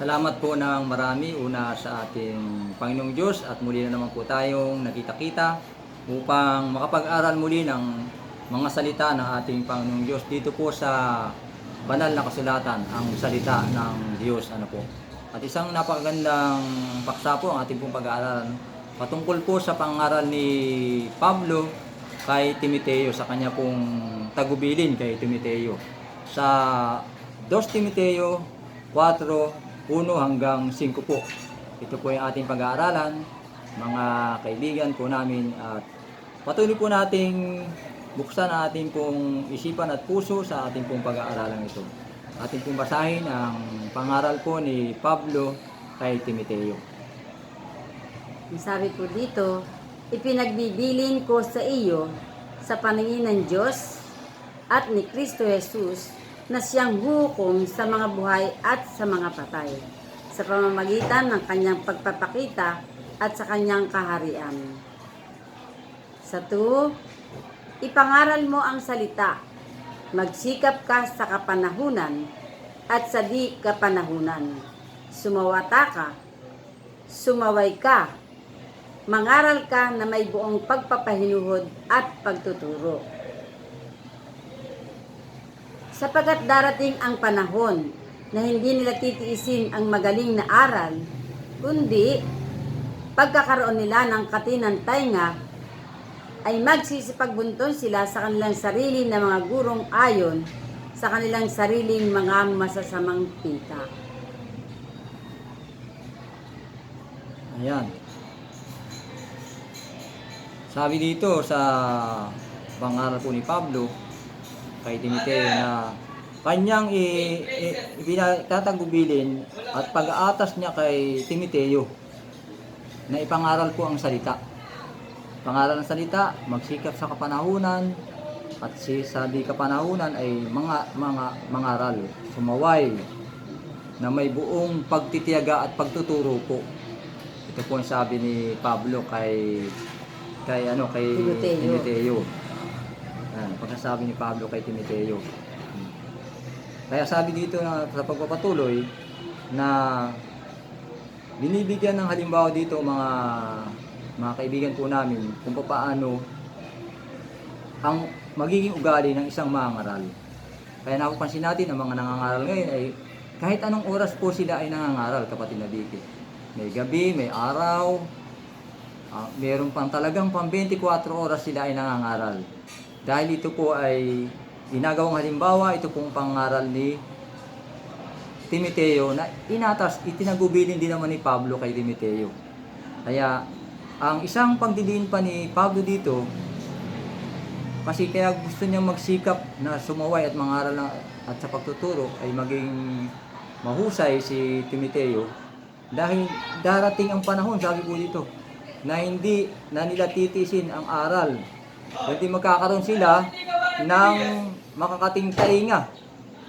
Salamat po ng marami una sa ating Panginoong Diyos at muli na naman po tayong nakita-kita upang makapag-aral muli ng mga salita ng ating Panginoong Diyos dito po sa banal na kasulatan, ang salita ng Diyos. Ano po. At isang napakagandang paksa po ang ating pong pag-aaralan patungkol po sa pangaral ni Pablo kay Timoteo sa kanya pong tagubilin kay Timoteo sa 2 Timoteo 4, 1 hanggang 5 po. Ito po yung ating pag-aaralan, mga kaibigan po namin at patuloy po nating buksan ang ating pong isipan at puso sa ating pong pag-aaralan ito. Ating pong basahin ang pangaral po ni Pablo kay Timoteo. Sabi po dito, ipinagbibilin ko sa iyo sa paningin ng Diyos at ni Kristo Jesus na siyang hukom sa mga buhay at sa mga patay sa pamamagitan ng kanyang pagpapakita at sa kanyang kaharian. Sa to, ipangaral mo ang salita, magsikap ka sa kapanahunan at sa di kapanahunan. Sumawata ka, sumaway ka, mangaral ka na may buong pagpapahinuhod at pagtuturo. Sapagat darating ang panahon na hindi nila titiisin ang magaling na aral, kundi pagkakaroon nila ng katinang tainga, ay magsisipagbunton sila sa kanilang sarili na mga gurong ayon sa kanilang sariling mga masasamang pita. Ayan. Sabi dito sa pangaral ni Pablo kay Timoteo na kanyang i- i- ipinatatagubilin at pag-aatas niya kay Timoteo na ipangaral po ang salita. Pangaral ng salita, magsikap sa kapanahunan at si sa di kapanahunan ay mga mga mangaral, sumaway na may buong pagtitiyaga at pagtuturo po. Ito po ang sabi ni Pablo kay kay ano kay Timoteo. Timoteo. Yan, pagkasabi ni Pablo kay Timoteo. Kaya sabi dito na sa pagpapatuloy na binibigyan ng halimbawa dito mga mga kaibigan po namin kung paano ang magiging ugali ng isang mangangaral. Kaya napapansin natin ang mga nangangaral ngayon ay kahit anong oras po sila ay nangangaral, kapatid na Vicky. May gabi, may araw, ah, meron pang talagang pang 24 oras sila ay nangangaral. Dahil ito po ay ginagawang halimbawa, ito pong pangaral ni Timoteo na inatas, itinagubilin din naman ni Pablo kay Timoteo. Kaya, ang isang pagdidiin pa ni Pablo dito, kasi kaya gusto niyang magsikap na sumaway at mangaral na, at sa pagtuturo ay maging mahusay si Timoteo dahil darating ang panahon, sabi po dito, na hindi na nila titisin ang aral. Hindi magkakaroon sila ng makakating tainga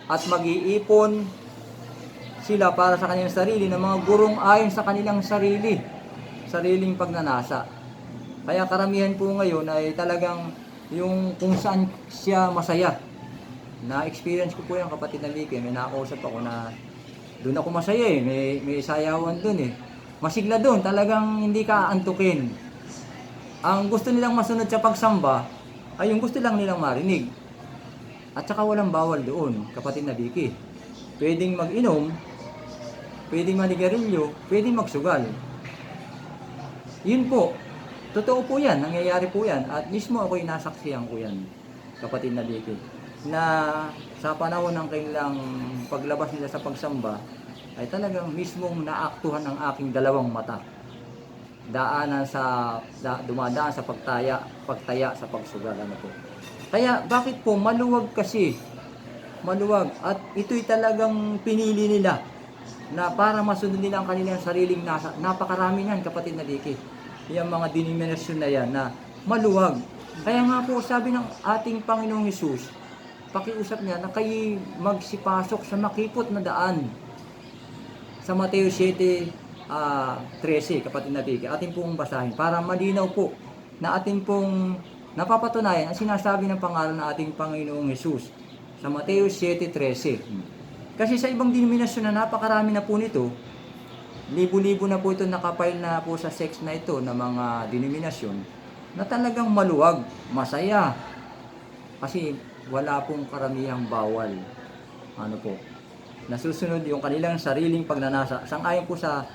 at mag-iipon sila para sa kanilang sarili ng mga gurong ayon sa kanilang sarili, sariling pagnanasa. Kaya karamihan po ngayon ay talagang yung kung saan siya masaya. Na-experience ko po yan kapatid na Vicky, may nakausap ako na doon ako masaya eh, may, may sayawan doon eh. Masigla doon, talagang hindi ka aantukin. Ang gusto nilang masunod sa pagsamba ay yung gusto lang nilang marinig. At saka walang bawal doon, kapatid na Vicky. Pwedeng mag-inom, pwedeng manigarilyo, pwedeng magsugal. Yun po, totoo po yan, nangyayari po yan. At mismo ako'y nasaksihan ko yan, kapatid na Vicky. Na sa panahon ng kanilang paglabas nila sa pagsamba, ay talagang mismong naaktuhan ng aking dalawang mata. Daanan sa, da, dumadaan sa pagtaya, pagtaya sa pagsugal. Ano po. Kaya bakit po? Maluwag kasi. Maluwag. At ito'y talagang pinili nila na para masunod nila ang kanilang sariling nasa napakarami niyan kapatid na Diki yung mga denominasyon na yan na maluwag. Kaya nga po sabi ng ating Panginoong Hesus pakiusap niya na kayo magsipasok sa makipot na daan. Sa Mateo 7 ah, 13 kapatid na Diki ating pong basahin para malinaw po na ating pong napapatunayan ang sinasabi ng pangalan ng ating Panginoong Hesus sa Mateo 7.13. Kasi sa ibang denominasyon na napakarami na po nito, libo-libo na po ito nakapile na po sa sex na ito ng mga denominasyon na talagang maluwag, masaya. Kasi wala pong karamihang bawal. Ano po? Nasusunod yung kanilang sariling pagnanasa. Sang-ayon po sa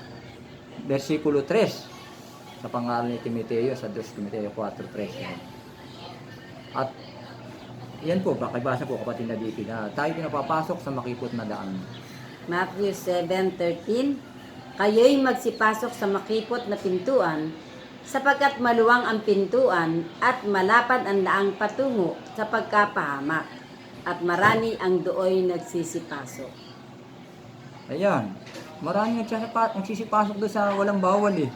versikulo 3 sa pangalan ni Timoteo sa 2 Timoteo 4.3. At yan po, bakibasa po kapatid na dito na tayo pinapapasok sa makipot na daan. Matthew 7:13 Kayo'y magsipasok sa makipot na pintuan sapagkat maluwang ang pintuan at malapad ang daang patungo sa pagkapahamak at marami ang dooy nagsisipasok. Ayan. Maraming nagsasapa, nagsisipasok doon sa walang bawal eh.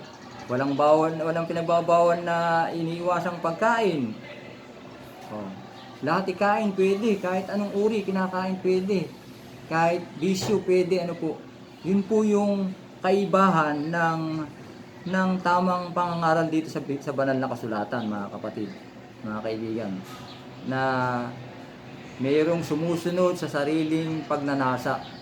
Walang bawal, walang pinagbabawal na iniiwasang pagkain. Oh. Lahat ikain pwede, kahit anong uri kinakain pwede. Kahit bisyo pwede, ano po. Yun po yung kaibahan ng ng tamang pangangaral dito sa sa banal na kasulatan, mga kapatid, mga kaibigan. Na mayroong sumusunod sa sariling pagnanasa.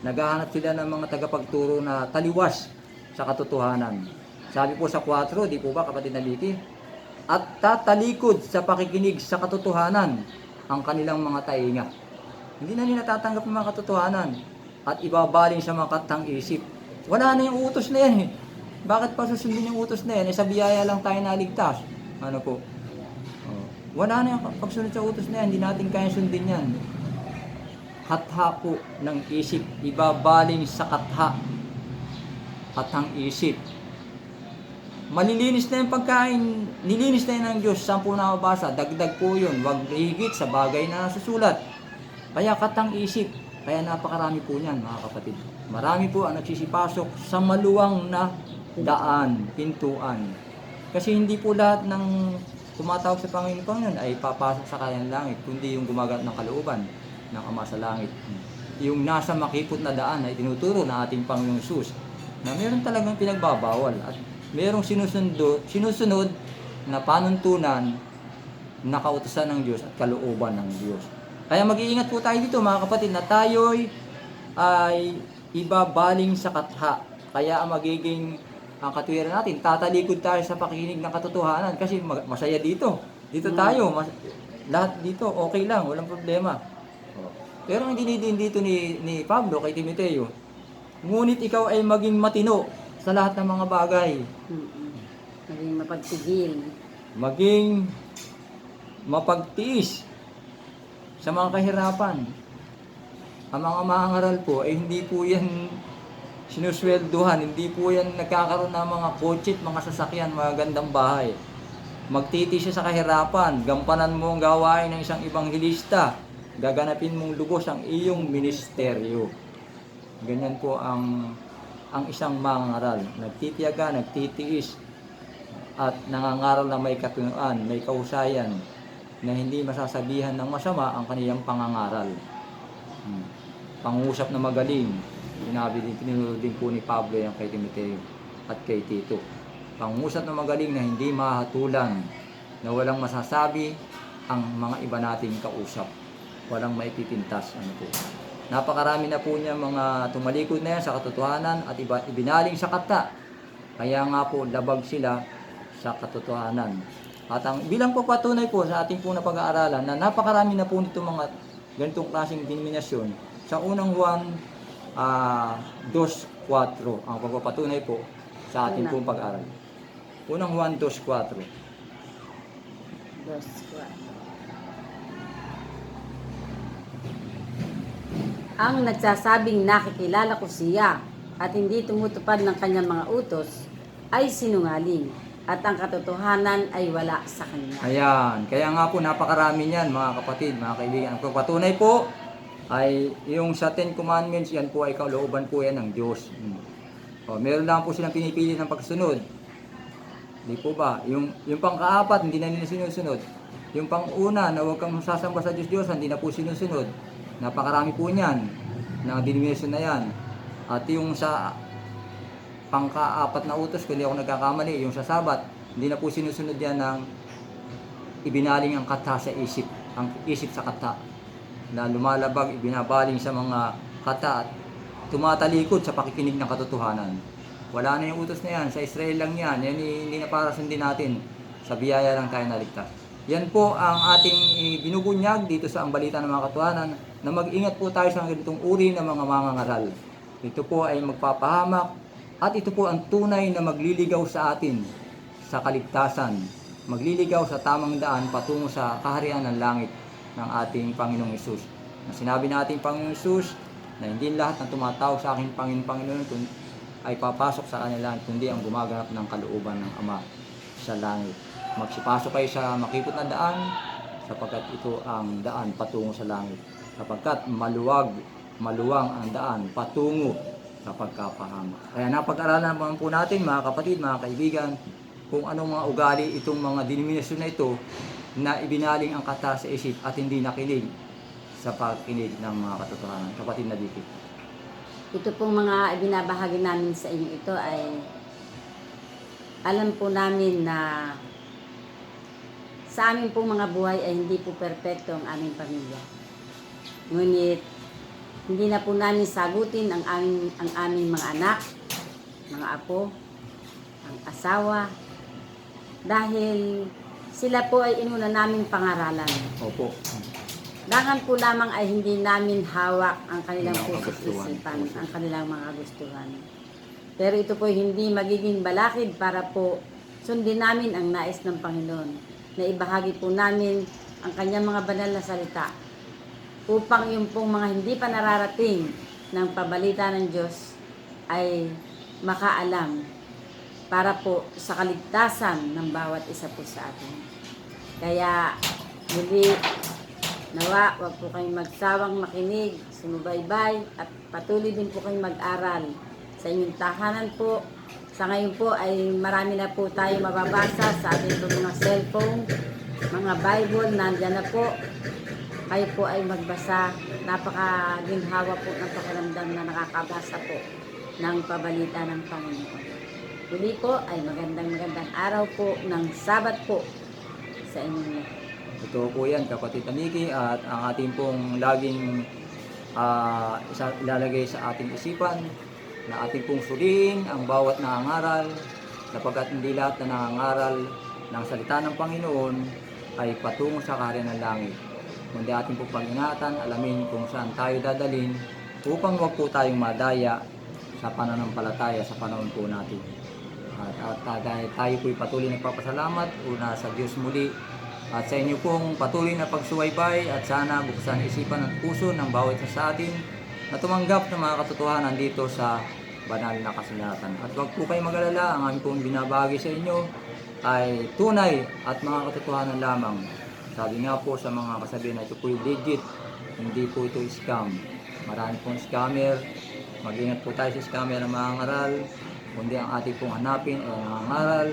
Naghahanap sila ng mga tagapagturo na taliwas sa katotohanan. Sabi po sa 4, di po ba kapatid na Liki? At tatalikod sa pakikinig sa katotohanan ang kanilang mga tainga. Hindi na nila tatanggap ng mga katotohanan at ibabaling sa mga katang isip. Wala na yung utos na yan eh. Bakit pa susundin yung utos na yan? Eh, sa biyaya lang tayo naligtas. Ano po? Oh. Wala na yung pagsunod sa utos na yan. Hindi natin kaya sundin yan. Katha po ng isip. Ibabaling sa katha. Kathang isip. Malilinis na yung pagkain. Nilinis na yun ng Diyos. Saan po nakabasa? Dagdag po yun. Huwag higit sa bagay na susulat. Kaya katang isip. Kaya napakarami po niyan mga kapatid. Marami po ang nagsisipasok sa maluwang na daan, pintuan. Kasi hindi po lahat ng tumatawag sa Panginoon Panginoon ay papasok sa kayang langit, kundi yung gumagamit ng kalooban ng Ama sa langit. Yung nasa makipot na daan ay tinuturo ng ating Panginoong Sus na meron talagang pinagbabawal at merong sinusundo, sinusunod na panuntunan na kautosan ng Diyos at kalooban ng Diyos. Kaya mag-iingat po tayo dito mga kapatid na tayo'y ay ibabaling sa katha. Kaya ang magiging ang katwiran natin, tatalikod tayo sa pakikinig ng katotohanan kasi masaya dito. Dito tayo, mas, lahat dito okay lang, walang problema. Pero ang dinidin dito ni, ni Pablo kay Timoteo, ngunit ikaw ay maging matino sa lahat ng mga bagay. Mm-mm. Maging mapagsigil. maging mapagtiis sa mga kahirapan. Ang mga mangaral po ay hindi po yan sinuswelduhan, hindi po yan nagkakaroon ng mga kotse mga sasakyan, mga gandang bahay. Magtitiis siya sa kahirapan, gampanan mo ang gawain ng isang ibanghilista, gaganapin mong lubos ang iyong ministeryo. Ganyan po ang ang isang mangaral. Nagtitiyaga, nagtitiis, at nangangaral na may katunuan, may kahusayan, na hindi masasabihan ng masama ang kaniyang pangangaral. Hmm. Pangusap na magaling, sinabi din, tinuro din po ni Pablo yan kay Timoteo at kay Tito. Pangusap na magaling na hindi mahatulan, na walang masasabi ang mga iba nating kausap walang maipipintas. Ano po. Napakarami na po niya mga tumalikod na yan sa katotohanan at iba, ibinaling sa kata. Kaya nga po labag sila sa katotohanan. At ang bilang po patunay po sa ating po na pag-aaralan na napakarami na po nito mga ganitong klaseng denominasyon sa unang Juan ah, uh, 2.4 ang pagpapatunay po sa ating Una. pong pag-aaral. Unang Juan 2.4. 2.4. Ang nagsasabing nakikilala ko siya at hindi tumutupad ng kanyang mga utos ay sinungaling at ang katotohanan ay wala sa kanya. Ayan, kaya nga po napakarami niyan mga kapatid, mga kaibigan. Ang pagpatunay po ay yung sa Ten Commandments, yan po ay kalooban po yan ng Diyos. Hmm. O, meron lang po silang pinipili ng pagsunod. Di po ba? Yung, yung pang-kaapat, hindi na nila sinusunod. Yung pang-una, na huwag kang sasamba sa Diyos Diyos, hindi na po sinusunod. Napakarami po niyan, na denomination na yan. At yung sa pangkaapat na utos, kung hindi ako nagkakamali, yung sa sabat, hindi na po sinusunod yan ng ibinaling ang kata sa isip, ang isip sa kata na lumalabag, ibinabaling sa mga kata at tumatalikod sa pakikinig ng katotohanan. Wala na yung utos na yan. Sa Israel lang yan. Yan hindi na para sundin natin. Sa biyaya lang tayo naligtas. Yan po ang ating binubunyag dito sa ang balita ng mga katotohanan na mag-ingat po tayo sa ganitong uri ng mga mangangaral. Ito po ay magpapahamak at ito po ang tunay na magliligaw sa atin sa kaligtasan. Magliligaw sa tamang daan patungo sa kaharian ng langit ng ating Panginoong Isus. Na sinabi natin Panginoong Isus na hindi lahat ng tumatawag sa akin Panginoon Panginoon ay papasok sa kanila kundi ang gumaganap ng kalooban ng Ama sa langit. Magsipasok kayo sa makipot na daan sapagkat ito ang daan patungo sa langit. Sapagkat maluwag, maluwang ang daan patungo sa pagkapahamak. Kaya napag-aralan naman po natin mga kapatid, mga kaibigan, kung anong mga ugali itong mga denominasyon na ito na ibinaling ang kata sa isip at hindi nakinig sa pagkinig ng mga katotohanan. Kapatid na dikit. Ito pong mga ibinabahagi namin sa inyo ito ay alam po namin na sa amin pong mga buhay ay hindi po perpekto ang aming pamilya. Ngunit hindi na po namin sagutin ang aming, ang aming mga anak, mga apo, ang asawa, dahil sila po ay inuna naming pangaralan. Opo. Dangan po lamang ay hindi namin hawak ang kanilang puso't isipan, ang kanilang mga gustuhan. Pero ito po hindi magiging balakid para po sundin namin ang nais ng Panginoon na ibahagi po namin ang kanyang mga banal na salita upang yung pong mga hindi pa nararating ng pabalita ng Diyos ay makaalam para po sa kaligtasan ng bawat isa po sa atin. Kaya muli Nawa, wag po kayong magsawang makinig, sumubaybay, at patuloy din po kayong mag-aral. Sa inyong tahanan po, sa ngayon po ay marami na po tayo mababasa sa ating mga cellphone, mga Bible, nandyan na po. Kayo po ay magbasa. Napakaginhawa po ng pakiramdam na nakakabasa po ng pabalita ng Panginoon. Muli po ay magandang magandang araw po ng Sabat po sa inyong lahat. Totoo po yan, kapatid Taniki, at ang ating pong laging isa, ilalagay sa ating isipan na ating pong suriin ang bawat nangangaral sapagkat hindi lahat na nangangaral ng salita ng Panginoon ay patungo sa kaharian ng langit. Kundi ating pong pag-ingatan, alamin kung saan tayo dadalhin upang wag po tayong madaya sa pananampalataya sa panahon po natin. At, at, dahil tayo po'y patuloy nagpapasalamat una sa Diyos muli at sa inyo pong patuloy na pagsubaybay at sana buksan isipan at puso ng bawat sa atin na tumanggap ng mga katotohanan dito sa banal na kasulatan. At wag po kayo mag-alala, ang aming pong binabagi sa inyo ay tunay at mga katotohanan lamang. Sabi nga po sa mga kasabihan na ito po yung legit, hindi po ito scam. Marami pong scammer, mag-ingat po tayo sa scammer ng mga ngaral, kundi ang ating pong hanapin ay mga ngaral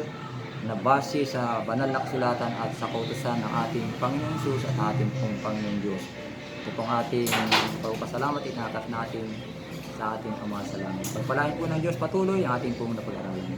na base sa banal na kasulatan at sa kautusan ng ating Panginoong Jesus at ating pong Panginoong Diyos. Ito ating pagpasalamat itinatas natin sa ating Ama sa. Pagpalain po ng Diyos patuloy ang ating pong napag-aralan.